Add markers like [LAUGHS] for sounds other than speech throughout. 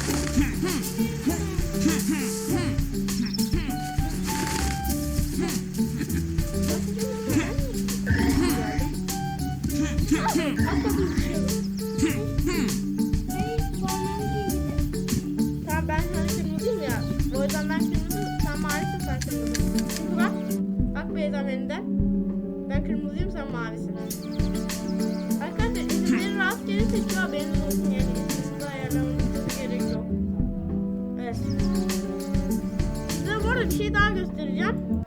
Хм-хм-хм! Göstereceğim.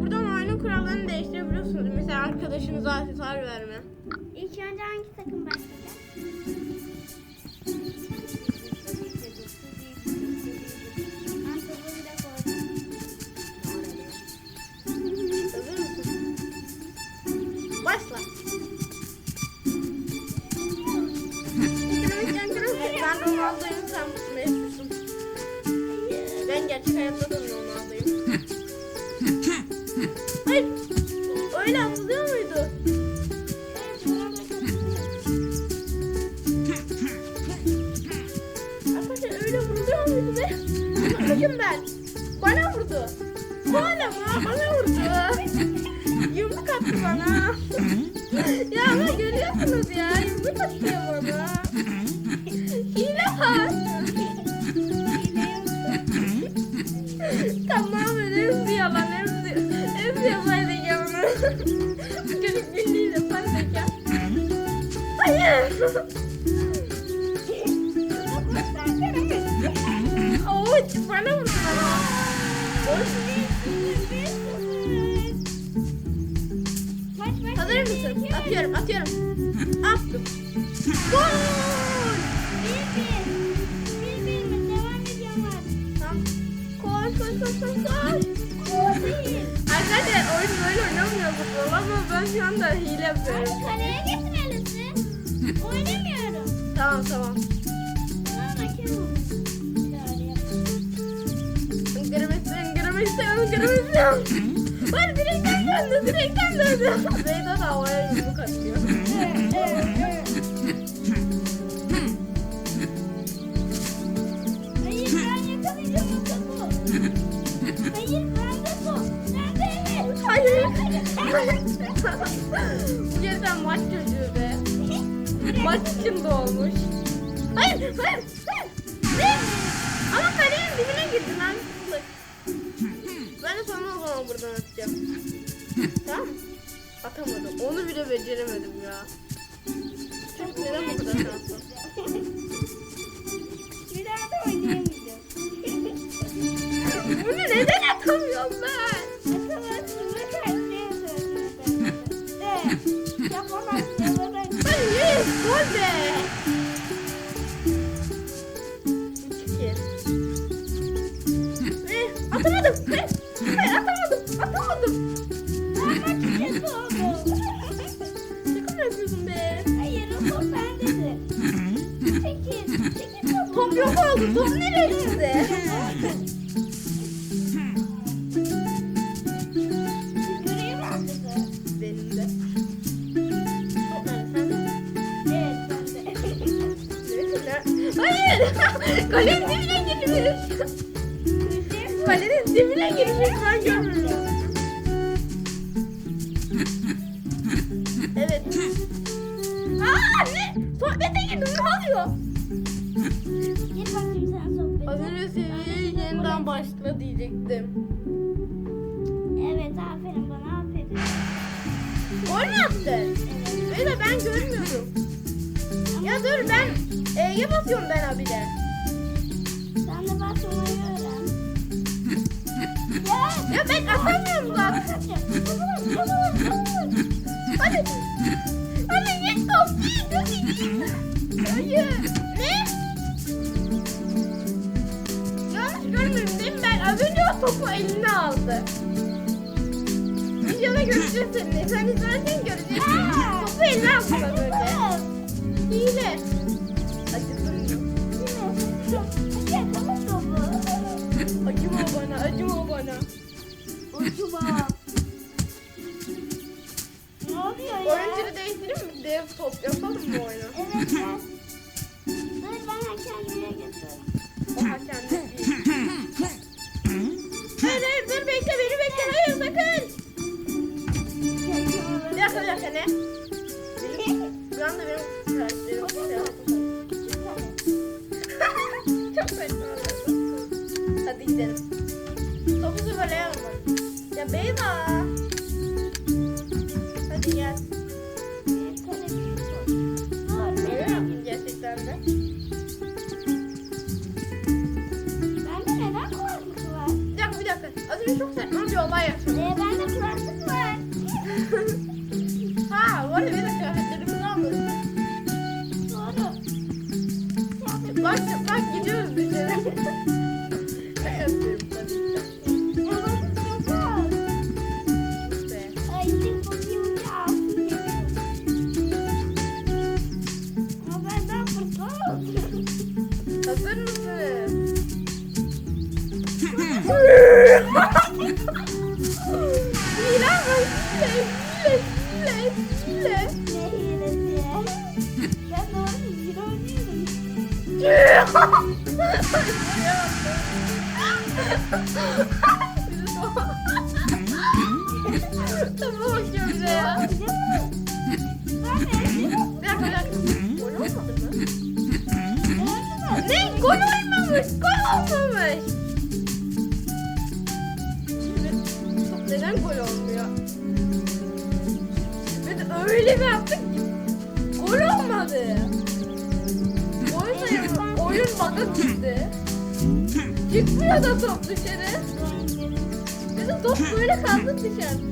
Buradan oyunun kurallarını değiştirebiliyorsunuz. Mesela arkadaşınıza aksesuar verme. İlk önce hangi takım başlayacak? Başla. Ben Ronaldo'yum sen Messi'sin. Ben gerçek hayatta Bakın ben. Bana vurdu. Bana mı? Bana vurdu. Yumruk attı bana. ya ama görüyorsunuz ya. Yumruk atıyor bana. Ben şu anda hile yapıyorum. Kaleye gitmelisin. Oynamıyorum. Tamam, tamam. Bana hakem ol. Gırmızı. Var direkten döndü, direkten döndü. Zeyda da havaya yumruk atıyor. Hayır ben yakalayacağım o topu. Hayır bende top. Nerede evet? Hayır. Bu [LAUGHS] gerçekten maç çocuğu be. [LAUGHS] Maç için doğmuş. Hayır, hayır, hayır. Ne? Ama kalenin dibine girdi lan. Ben de sana o zaman buradan atacağım. tamam mı? Atamadım. Onu bile beceremedim ya. Çok neden bu kadar şanslı? [LAUGHS] Bir daha da oynayamayacağım. Bunu neden atamıyorum ben? Gol be. Eh, atamadım. Eh, Hayır, atamadım. Atamadım. Ama çiçek oldu. Şaka mı yapıyorsun be? Hayır o yok oldu. Top nereye Kalenin dibine girmiş. Kalenin dibine girmiş. Ben görmüyorum. Evet. Aa ne? Sohbete girdim. Ne oluyor? Gir bakayım sen sohbet. Az önce seviyeye yeniden başla diyecektim. Evet aferin bana aferin. Gol mü attın? Evet. Öyle ben görmüyorum. Ya dur ben E'ye basıyorum ben abide. Sen de basmayı öğren. Ya. [LAUGHS] Ya ben atamıyorum zaten. Hadi. Hadi git top. Hadi git. Hayır. Ne? Yanlış görmüyorum değil mi? Ben az önce o topu eline aldı. Videoda göreceğiz seni. Sen izlersen göreceksin. Topu eline aldı az önce. Hile. hala. Oyuncu ne oluyor ya? Oyuncuyu değiştirir mi? Dev top yapalım mı oyunu? evet ben. Dur ben hakemliğe götürüyorum. O hakemlik değil. dur bekle beni bekle. Hayır sakın. Bir dakika ne? Benim, bir anda benim karakterim. [LAUGHS] Çok saçma. Hadi gidelim. Beyma. Hadi gel. Ne yapayım gerçekten de? Neden kulaklık var? Bir dakika bir dakika. Az önce bir olay yaşadım. Ee, bende kulaklık var. [LAUGHS] ha, bu arada benim kıyafetlerimi ne yapıyorsun? Doğru. Bak bak gidiyoruz bir [LAUGHS] yere. Nereden top düşeriz? Bizim top böyle kaldı dışarı.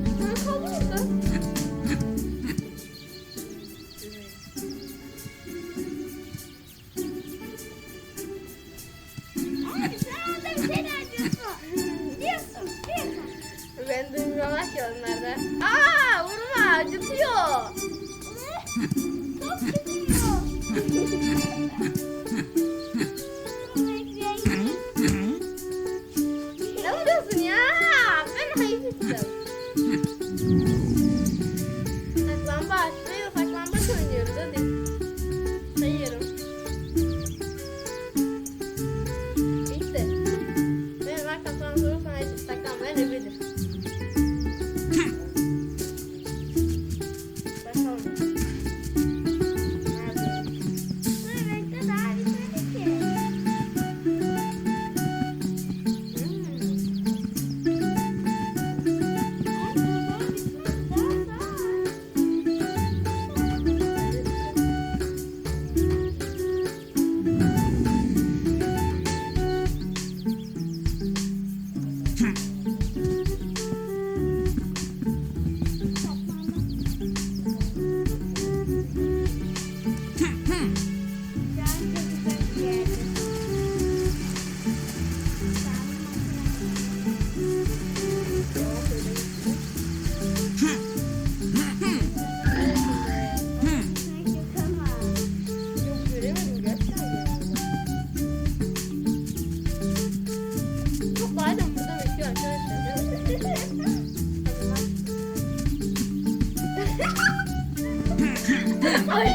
Ay,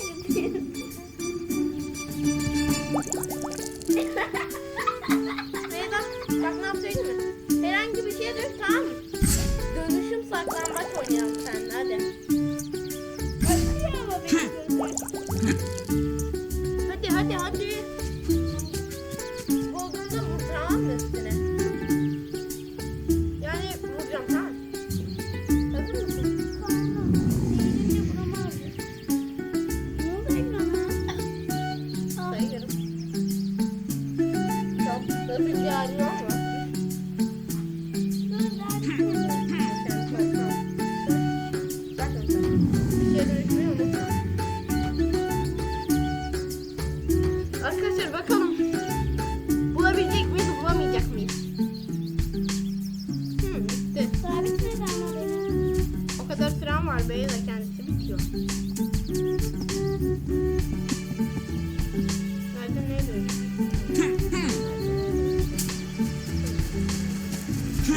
Thank you. diario.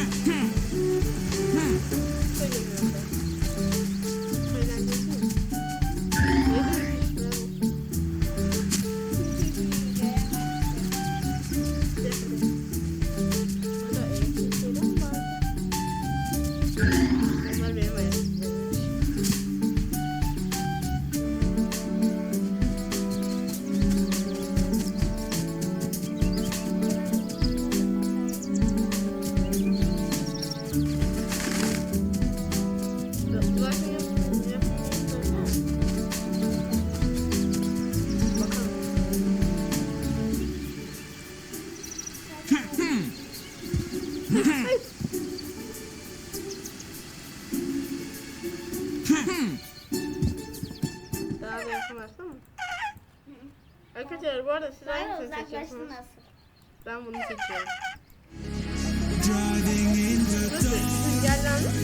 Hmm. Ben bunu seçiyorum. Nasıl? Rüzgarlandı mı?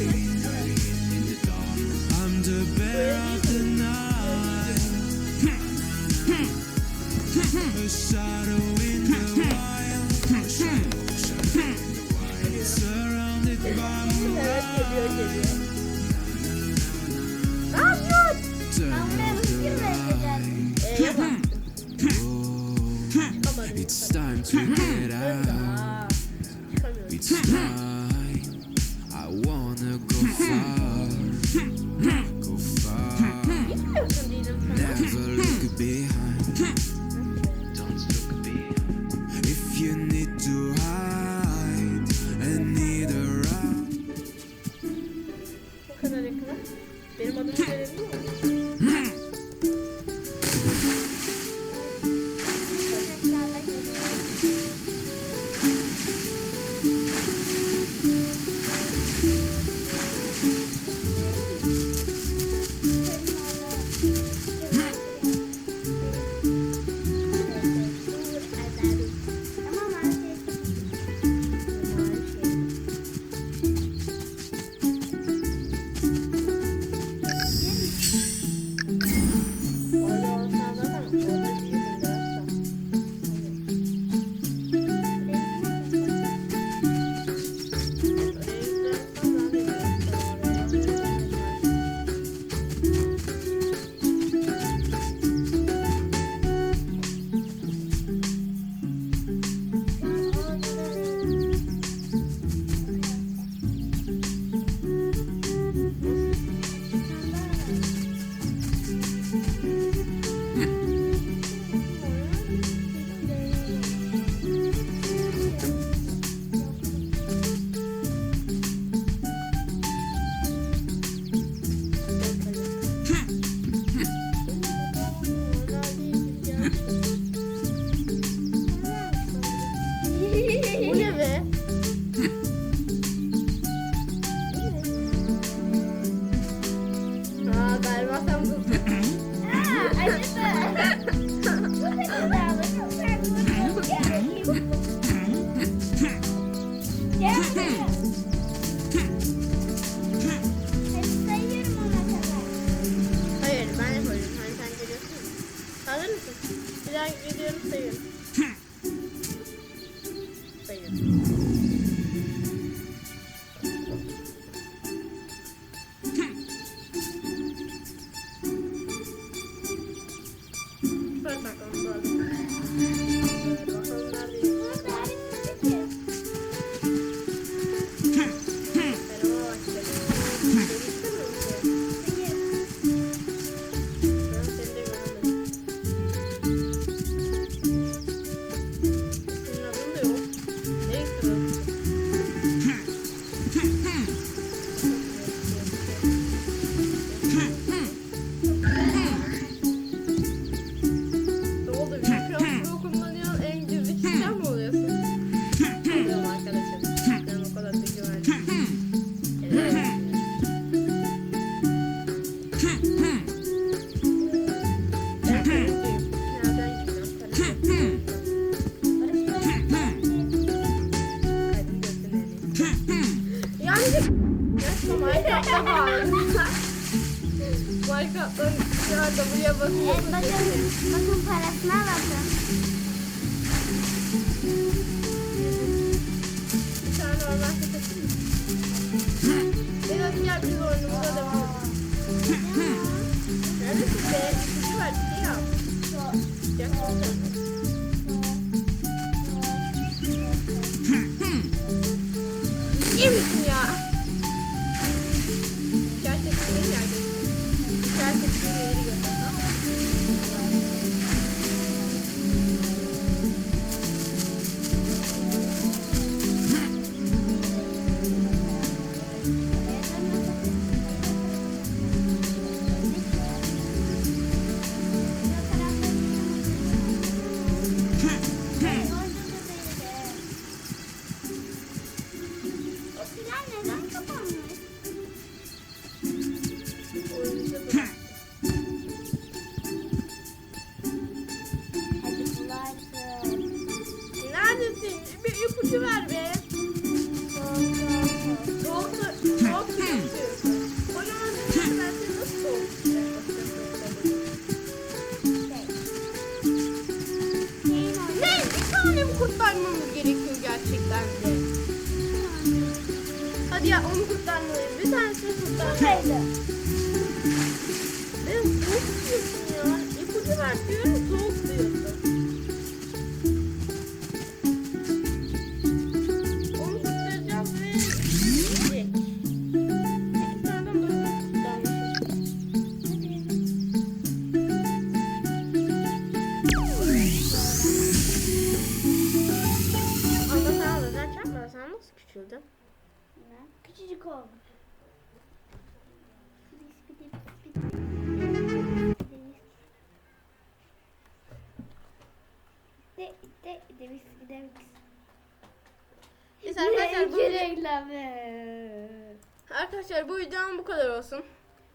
you need to burada buraya bakıyor. Evet, bakın, bakın parasına bakın. Bir tane orman köpesi mi? Benim adım yardımcı ormanımıza da var. Neredesin be? Çiçeği var, çiçeği şey al. Gel, çiçeği Yemiyor. Ben soğuk diyorsun ya. İpucu ver diyorum de, de, de, de, Biz arkadaşlar bu, reklamı. arkadaşlar bu videonun bu kadar olsun.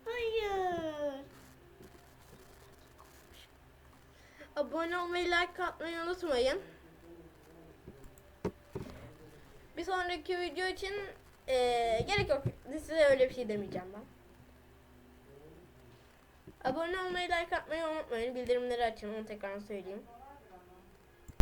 Hayır. Abone olmayı, like atmayı unutmayın. Bir sonraki video için eee, gerek yok. Size öyle bir şey demeyeceğim ben. Abone olmayı, like atmayı unutmayın. Bildirimleri açın. Onu tekrar söyleyeyim.